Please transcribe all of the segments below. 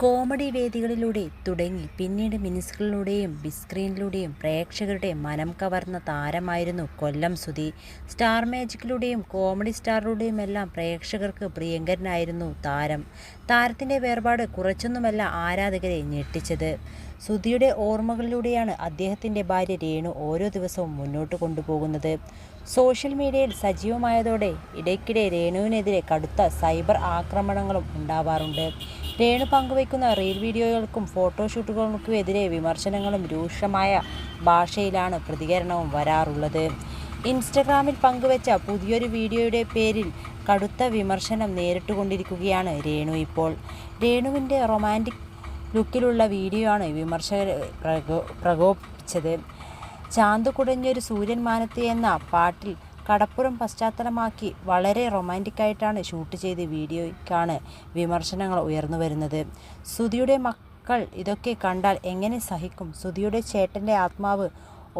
Comedy വേദികളിലൂടെ തുടങ്ങി. പിന്നീട് മിനിസ്കളിലൂടെയും ബിസ്ക്രീനിലൂടെയും പ്രേക്ഷകരുടെ മനം കവർന്ന താരമായിരുന്നു കൊല്ലം സുധി. സ്റ്റാർ മാജിക്കിലൂടെയും കോമഡി സ്റ്റാറിലൂടെയുമെല്ലാം പ്രേക്ഷകർക്ക് പ്രിയങ്കരനായിരുന്നു താരം. താരത്തിന്റെ വേർപാട് കുറച്ചൊന്നുമല്ല ആരാധകരെ ഞെട്ടിച്ചത്. സുധിയുടെ ഓർമ്മകളിലൂടെയാണ് അദ്ദേഹത്തിന്റെ ഭാര്യ രേണു ഓരോ ദിവസവും മുന്നോട്ട് കൊണ്ടുപോകുന്നത്. സോഷ്യൽ മീഡിയയിൽ സജീവമായതോടെ ഇടയ്ക്കിടെ രേണുവിനെതിരെ കടുത്ത സൈബർ ആക്രമണങ്ങളും ഉണ്ടാവാറുണ്ട്. രേണു പങ്കുവയ്ക്കുന്ന റീൽ വീഡിയോകൾക്കും ഫോട്ടോഷൂട്ടുകൾക്കുമെതിരെ വിമർശനങ്ങളും രൂക്ഷമായ ഭാഷയിലാണ് പ്രതികരണവും വരാറുള്ളത്. ഇൻസ്റ്റഗ്രാമിൽ പങ്കുവച്ച പുതിയൊരു വീഡിയോയുടെ പേരിൽ കടുത്ത വിമർശനം നേരിട്ടുകൊണ്ടിരിക്കുകയാണ് രേണു ഇപ്പോൾ. രേണുവിന്റെ റൊമാന്റിക് ലുക്കിലുള്ള വീഡിയോ ആണ് വിമർശകർ പ്രകോ പ്രകോപിപ്പിച്ചത്. ചാന്തു കുടഞ്ഞൊരു സൂര്യൻ എന്ന പാട്ടിൽ കടപ്പുറം പശ്ചാത്തലമാക്കി വളരെ റൊമാന്റിക്കായിട്ടാണ് ഷൂട്ട് ചെയ്ത വീഡിയോയ്ക്കാണ് വിമർശനങ്ങൾ ഉയർന്നു വരുന്നത്. സുധിയുടെ മക്കൾ ഇതൊക്കെ കണ്ടാൽ എങ്ങനെ സഹിക്കും? സുധിയുടെ ചേട്ടന്റെ ആത്മാവ്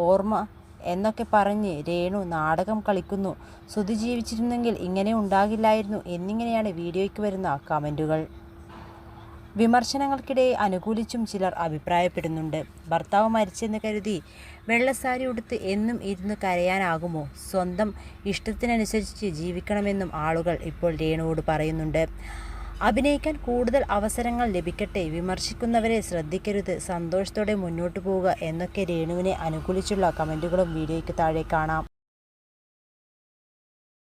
ഓർമ്മ എന്നൊക്കെ പറഞ്ഞ് രേണു നാടകം കളിക്കുന്നു. സുധി ജീവിച്ചിരുന്നെങ്കിൽ ഇങ്ങനെ ഉണ്ടാകില്ലായിരുന്നു. എന്നിങ്ങനെയാണ് വീഡിയോയ്ക്ക് വരുന്ന കമന്റുകൾ. വിമർശനങ്ങൾക്കിടെ അനുകൂലിച്ചും ചിലർ അഭിപ്രായപ്പെടുന്നുണ്ട്. ഭർത്താവ് മരിച്ചെന്ന് കരുതി വെള്ളസാരി ഉടുത്ത് എന്നും ഇരുന്ന് കരയാനാകുമോ? സ്വന്തം ഇഷ്ടത്തിനനുസരിച്ച് ജീവിക്കണമെന്നും ആളുകൾ ഇപ്പോൾ രേണുവോട് പറയുന്നുണ്ട്. അഭിനയിക്കാൻ കൂടുതൽ അവസരങ്ങൾ ലഭിക്കട്ടെ വിമർശിക്കുന്നവരെ ശ്രദ്ധിക്കരുത് സന്തോഷത്തോടെ മുന്നോട്ട് പോവുക എന്നൊക്കെ രേണുവിനെ അനുകൂലിച്ചുള്ള കമന്റുകളും വീഡിയോയ്ക്ക് താഴെ കാണാം.